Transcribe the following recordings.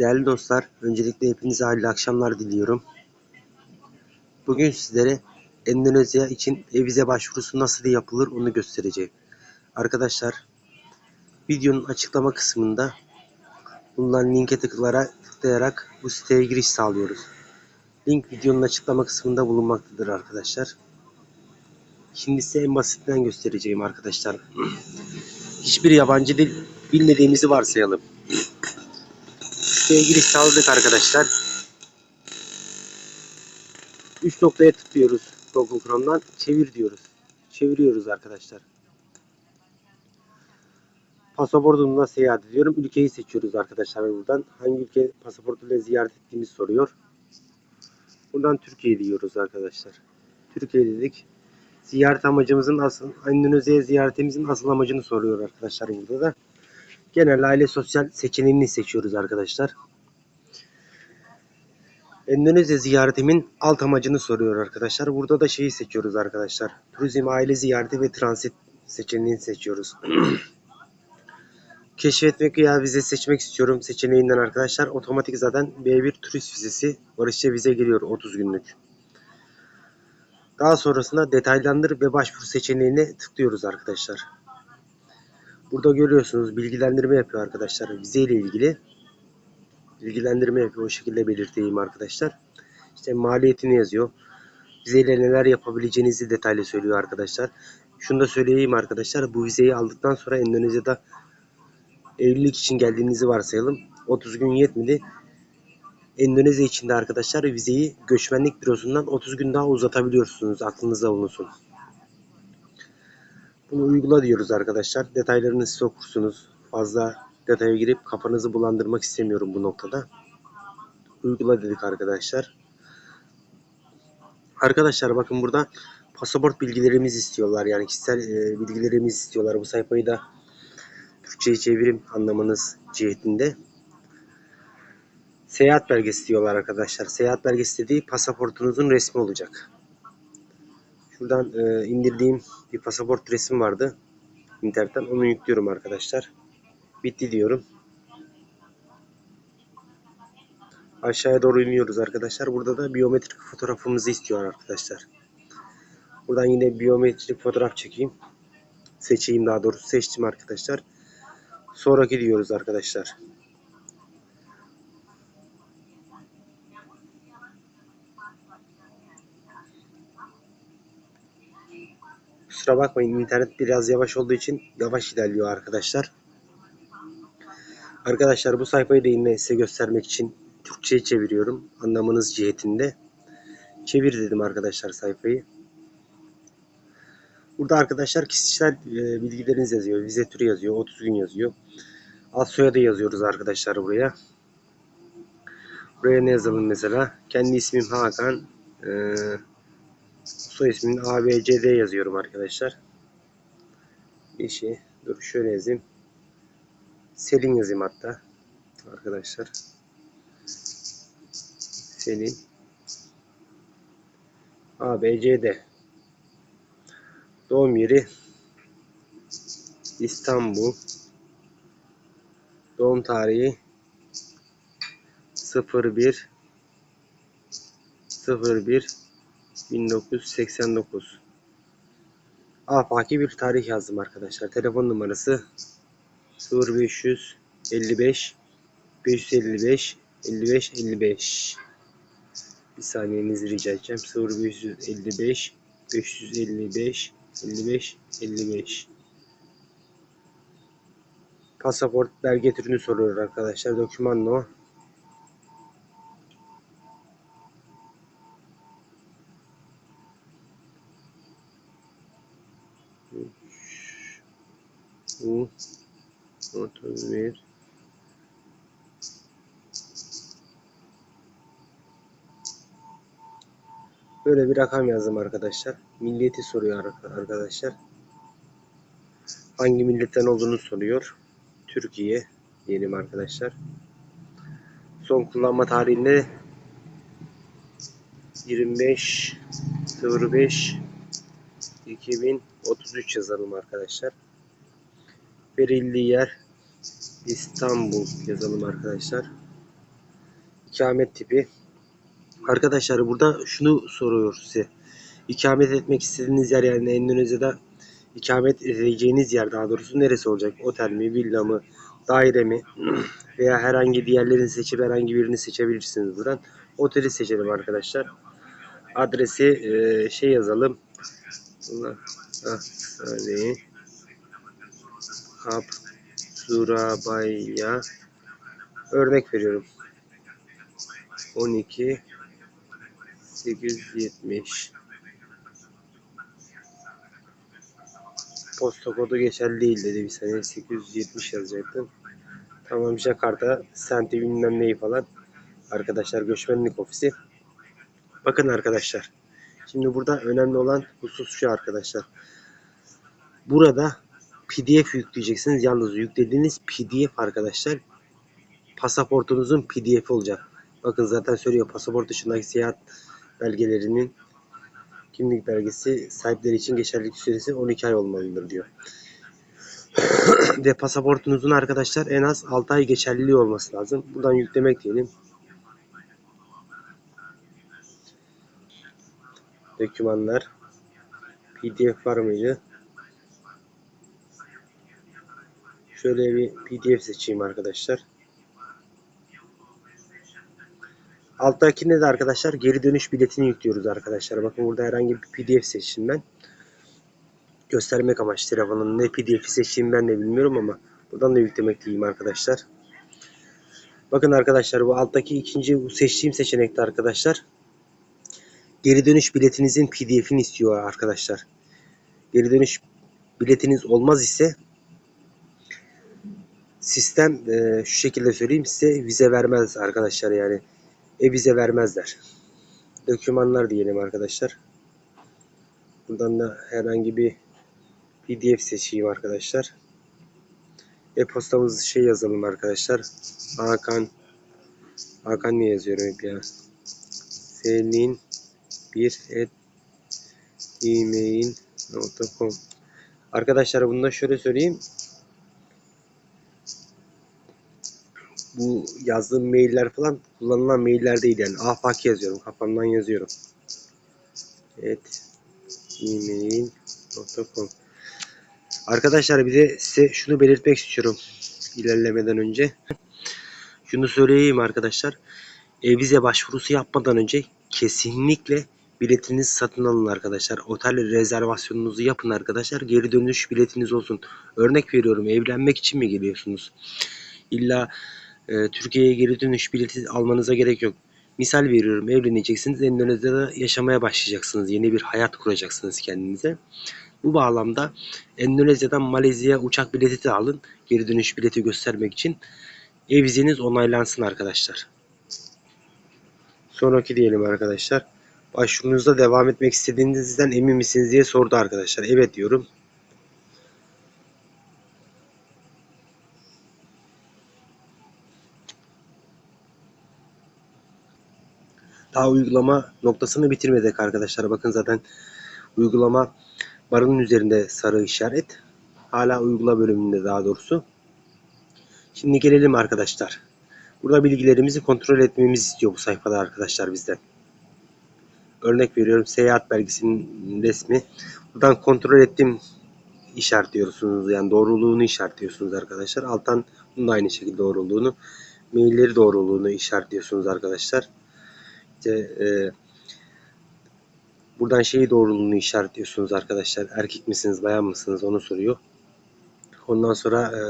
Değerli dostlar, öncelikle hepinize hayırlı akşamlar diliyorum. Bugün sizlere Endonezya için e vize başvurusu nasıl yapılır onu göstereceğim. Arkadaşlar, videonun açıklama kısmında bulunan linke tıklayarak, tıklayarak bu siteye giriş sağlıyoruz. Link videonun açıklama kısmında bulunmaktadır arkadaşlar. Şimdi size en basitinden göstereceğim arkadaşlar. Hiçbir yabancı dil bilmediğimizi varsayalım. Siteye giriş sağladık arkadaşlar. 3 noktaya tıklıyoruz Google Chrome'dan. Çevir diyoruz. Çeviriyoruz arkadaşlar. Pasaportumla seyahat ediyorum. Ülkeyi seçiyoruz arkadaşlar buradan. Hangi ülke pasaportuyla ziyaret ettiğimizi soruyor. Buradan Türkiye diyoruz arkadaşlar. Türkiye dedik. Ziyaret amacımızın asıl Endonezya ziyaretimizin asıl amacını soruyor arkadaşlar burada da. Genel aile sosyal seçeneğini seçiyoruz arkadaşlar. Endonezya ziyaretimin alt amacını soruyor arkadaşlar. Burada da şeyi seçiyoruz arkadaşlar. Turizm, aile ziyareti ve transit seçeneğini seçiyoruz. Keşfetmek veya vize seçmek istiyorum seçeneğinden arkadaşlar. Otomatik zaten B1 turist vizesi barışça vize geliyor 30 günlük. Daha sonrasında detaylandır ve başvuru seçeneğine tıklıyoruz arkadaşlar. Burada görüyorsunuz bilgilendirme yapıyor arkadaşlar vize ile ilgili. Bilgilendirme yapıyor o şekilde belirteyim arkadaşlar. İşte maliyetini yazıyor. Vizeyle neler yapabileceğinizi detaylı söylüyor arkadaşlar. Şunu da söyleyeyim arkadaşlar. Bu vizeyi aldıktan sonra Endonezya'da evlilik için geldiğinizi varsayalım. 30 gün yetmedi. Endonezya için de arkadaşlar vizeyi göçmenlik bürosundan 30 gün daha uzatabiliyorsunuz. Aklınızda bulunsun. Bunu uygula diyoruz arkadaşlar. Detaylarını siz okursunuz. Fazla detaya girip kafanızı bulandırmak istemiyorum bu noktada. Uygula dedik arkadaşlar. Arkadaşlar bakın burada pasaport bilgilerimizi istiyorlar. Yani kişisel e, bilgilerimizi istiyorlar. Bu sayfayı da Türkçe'ye çevirim anlamanız cihetinde. Seyahat belgesi diyorlar arkadaşlar. Seyahat belgesi dediği pasaportunuzun resmi olacak. Şuradan e, indirdiğim bir pasaport resim vardı. internetten onu yüklüyorum arkadaşlar. Bitti diyorum. Aşağıya doğru iniyoruz arkadaşlar. Burada da biyometrik fotoğrafımızı istiyor arkadaşlar. Buradan yine biyometrik fotoğraf çekeyim. Seçeyim daha doğrusu seçtim arkadaşlar. Sonraki diyoruz arkadaşlar. Kusura bakmayın internet biraz yavaş olduğu için yavaş ilerliyor arkadaşlar. Arkadaşlar bu sayfayı da yine size göstermek için Türkçe'ye çeviriyorum. Anlamanız cihetinde. Çevir dedim arkadaşlar sayfayı. Burada arkadaşlar kişisel e, bilgileriniz yazıyor. Vize türü yazıyor. 30 gün yazıyor. Ad soyadı yazıyoruz arkadaşlar buraya. Buraya ne yazalım mesela? Kendi ismim Hakan. Ee, soy ismin ABCD yazıyorum arkadaşlar. Şey. Dur şöyle yazayım. Selin yazayım hatta. Arkadaşlar. Selin. ABCD. Doğum yeri İstanbul. Doğum tarihi 01 01 1989 Afaki bir tarih yazdım arkadaşlar. Telefon numarası 0555 555 55 55 Bir saniyenizi rica edeceğim. 0555 555 55 55 Pasaport belge türünü soruyor arkadaşlar. Doküman no. Böyle bir rakam yazdım arkadaşlar. Milliyeti soruyor arkadaşlar. Hangi milletten olduğunu soruyor. Türkiye diyelim arkadaşlar. Son kullanma tarihinde 25 05 2033 yazalım arkadaşlar. Verildiği yer İstanbul yazalım arkadaşlar. ikamet tipi. Arkadaşlar burada şunu soruyor size. İkamet etmek istediğiniz yer yani Endonezya'da ikamet edeceğiniz yer daha doğrusu neresi olacak? Otel mi, villa mı, daire mi veya herhangi diğerlerini seçip herhangi birini seçebilirsiniz buradan. Oteli seçelim arkadaşlar. Adresi e, şey yazalım. Allah, ah, Surabaya örnek veriyorum. 12 870 Posta kodu geçerli değil dedi bir saniye 870 yazacaktım. Tamam Jakarta, Senti bilmem neyi falan. Arkadaşlar göçmenlik ofisi. Bakın arkadaşlar. Şimdi burada önemli olan husus şu arkadaşlar. Burada PDF yükleyeceksiniz. Yalnız yüklediğiniz PDF arkadaşlar pasaportunuzun PDF olacak. Bakın zaten söylüyor pasaport dışındaki seyahat belgelerinin kimlik belgesi sahipleri için geçerlilik süresi 12 ay olmalıdır diyor. Ve pasaportunuzun arkadaşlar en az 6 ay geçerliliği olması lazım. Buradan yüklemek diyelim. Dokümanlar PDF var mıydı? Şöyle bir PDF seçeyim arkadaşlar. Alttakinde de arkadaşlar geri dönüş biletini yüklüyoruz arkadaşlar. Bakın burada herhangi bir PDF seçtim ben. Göstermek amaçlı telefonun ne PDF'i seçtiğimi ben de bilmiyorum ama buradan da yüklemek diyeyim arkadaşlar. Bakın arkadaşlar bu alttaki ikinci bu seçtiğim seçenekte arkadaşlar. Geri dönüş biletinizin PDF'ini istiyor arkadaşlar. Geri dönüş biletiniz olmaz ise sistem e, şu şekilde söyleyeyim size vize vermez arkadaşlar yani e vize vermezler. Dokümanlar diyelim arkadaşlar. Buradan da herhangi bir PDF seçeyim arkadaşlar. E-postamızı şey yazalım arkadaşlar. Hakan Hakan ne yazıyorum hep ya? Selin bir et gmail.com Arkadaşlar bunu da şöyle söyleyeyim. Bu yazdığım mailler falan kullanılan mailler değil yani. Afaki yazıyorum. Kafamdan yazıyorum. Evet. gmail.com Arkadaşlar bir de size şunu belirtmek istiyorum. ilerlemeden önce. Şunu söyleyeyim arkadaşlar. E, vize başvurusu yapmadan önce kesinlikle biletinizi satın alın arkadaşlar. Otel rezervasyonunuzu yapın arkadaşlar. Geri dönüş biletiniz olsun. Örnek veriyorum evlenmek için mi geliyorsunuz? İlla e, Türkiye'ye geri dönüş bileti almanıza gerek yok. Misal veriyorum evleneceksiniz Endonezya'da yaşamaya başlayacaksınız. Yeni bir hayat kuracaksınız kendinize. Bu bağlamda Endonezya'dan Malezya'ya uçak bileti de alın. Geri dönüş bileti göstermek için. Ev vizeniz onaylansın arkadaşlar. Sonraki diyelim arkadaşlar. Başvurunuzda devam etmek istediğinizden emin misiniz diye sordu arkadaşlar. Evet diyorum. Daha uygulama noktasını bitirmedik arkadaşlar. Bakın zaten uygulama barının üzerinde sarı işaret. Hala uygula bölümünde daha doğrusu. Şimdi gelelim arkadaşlar. Burada bilgilerimizi kontrol etmemizi istiyor bu sayfada arkadaşlar bizden. Örnek veriyorum seyahat belgesinin resmi. Buradan kontrol ettim işaretliyorsunuz. Yani doğruluğunu işaretliyorsunuz arkadaşlar. Alttan bunun da aynı şekilde doğruluğunu. Mailleri doğruluğunu işaretliyorsunuz arkadaşlar. İşte e, buradan şeyi doğruluğunu işaretliyorsunuz arkadaşlar. Erkek misiniz, bayan mısınız onu soruyor. Ondan sonra e,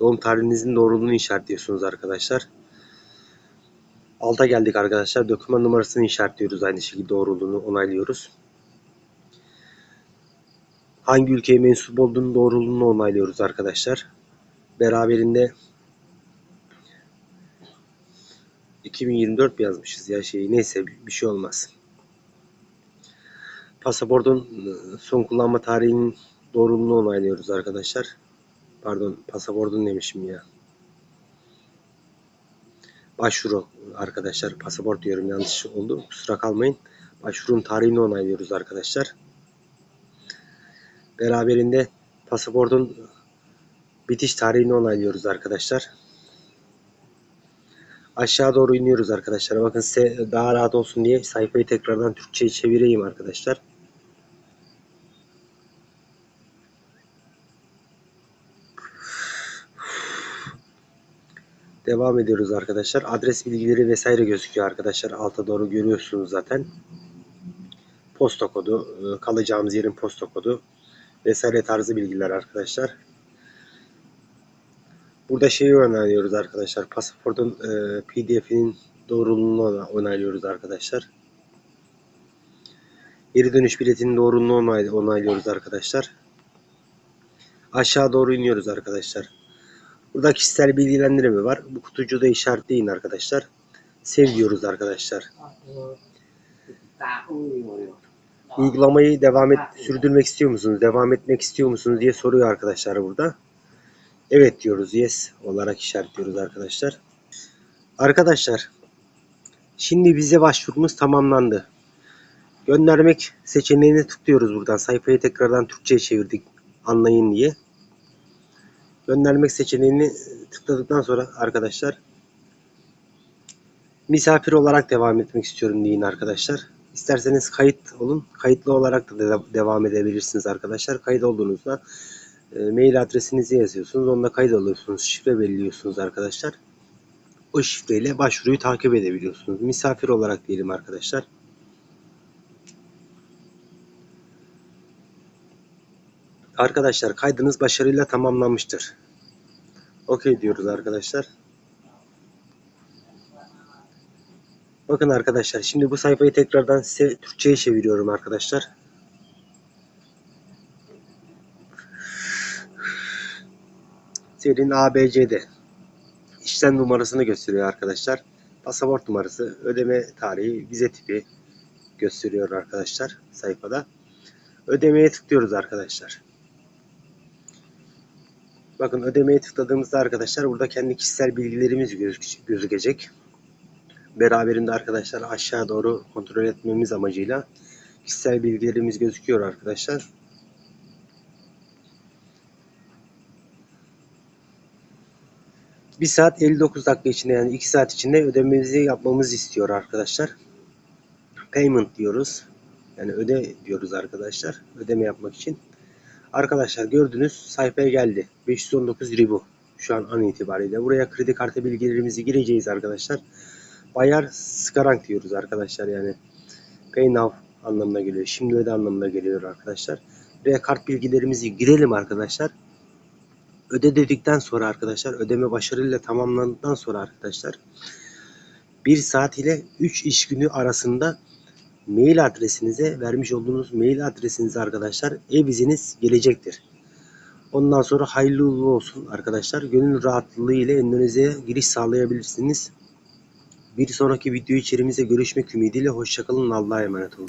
doğum tarihinizin doğruluğunu işaretliyorsunuz arkadaşlar. Alta geldik arkadaşlar. Doküman numarasını işaretliyoruz. Aynı şekilde doğruluğunu onaylıyoruz. Hangi ülkeye mensup olduğunu doğruluğunu onaylıyoruz arkadaşlar. Beraberinde 2024 yazmışız ya şeyi. Neyse bir şey olmaz. Pasaportun e, son kullanma tarihinin doğruluğunu onaylıyoruz arkadaşlar. Pardon pasaportun demişim ya. Başvuru arkadaşlar. Pasaport diyorum yanlış oldu. Kusura kalmayın. Başvurun tarihini onaylıyoruz arkadaşlar. Beraberinde pasaportun bitiş tarihini onaylıyoruz arkadaşlar. Aşağı doğru iniyoruz arkadaşlar. Bakın size daha rahat olsun diye sayfayı tekrardan Türkçe'ye çevireyim arkadaşlar. Devam ediyoruz arkadaşlar. Adres bilgileri vesaire gözüküyor arkadaşlar. Alta doğru görüyorsunuz zaten. Posta kodu, e, kalacağımız yerin posta kodu vesaire tarzı bilgiler arkadaşlar. Burada şeyi onaylıyoruz arkadaşlar. Pasaportun e, PDF'inin doğruluğunu onaylıyoruz arkadaşlar. Geri dönüş biletinin doğruluğunu onay- onaylıyoruz arkadaşlar. Aşağı doğru iniyoruz arkadaşlar. Burada kişisel bilgilendirme var. Bu kutucuğu da işaretleyin arkadaşlar. Sev diyoruz arkadaşlar. Uygulamayı devam et, sürdürmek istiyor musunuz? Devam etmek istiyor musunuz diye soruyor arkadaşlar burada. Evet diyoruz. Yes olarak işaretliyoruz arkadaşlar. Arkadaşlar şimdi bize başvurumuz tamamlandı. Göndermek seçeneğini tıklıyoruz buradan. Sayfayı tekrardan Türkçe'ye çevirdik anlayın diye. Göndermek seçeneğini tıkladıktan sonra arkadaşlar misafir olarak devam etmek istiyorum deyin arkadaşlar. İsterseniz kayıt olun. Kayıtlı olarak da de- devam edebilirsiniz arkadaşlar. Kayıt olduğunuzda mail adresinizi yazıyorsunuz. Onunla kayıt alıyorsunuz. Şifre belirliyorsunuz arkadaşlar. O şifreyle başvuruyu takip edebiliyorsunuz. Misafir olarak diyelim arkadaşlar. Arkadaşlar kaydınız başarıyla tamamlanmıştır. Okey diyoruz arkadaşlar. Bakın arkadaşlar şimdi bu sayfayı tekrardan size Türkçe'ye çeviriyorum arkadaşlar. Serin ABC'de işlem numarasını gösteriyor arkadaşlar. Pasaport numarası, ödeme tarihi, vize tipi gösteriyor arkadaşlar sayfada. Ödemeye tıklıyoruz arkadaşlar. Bakın ödemeye tıkladığımızda arkadaşlar burada kendi kişisel bilgilerimiz gözük- gözükecek. Beraberinde arkadaşlar aşağı doğru kontrol etmemiz amacıyla kişisel bilgilerimiz gözüküyor arkadaşlar. Bir saat 59 dakika içinde yani 2 saat içinde ödememizi yapmamızı istiyor arkadaşlar. Payment diyoruz. Yani öde diyoruz arkadaşlar. Ödeme yapmak için. Arkadaşlar gördünüz sayfaya geldi. 519 ribu şu an an itibariyle. Buraya kredi kartı bilgilerimizi gireceğiz arkadaşlar. Bayar Skarang diyoruz arkadaşlar yani. Pay now anlamına geliyor. Şimdi öde anlamına geliyor arkadaşlar. Buraya kart bilgilerimizi girelim arkadaşlar. Öde dedikten sonra arkadaşlar ödeme başarıyla tamamlandıktan sonra arkadaşlar 1 saat ile 3 iş günü arasında mail adresinize vermiş olduğunuz mail adresinize arkadaşlar e-viziniz gelecektir. Ondan sonra hayırlı uğurlu olsun arkadaşlar. Gönül rahatlığı ile Endonezya'ya giriş sağlayabilirsiniz. Bir sonraki video içerimize görüşmek ümidiyle hoşçakalın. Allah'a emanet olun.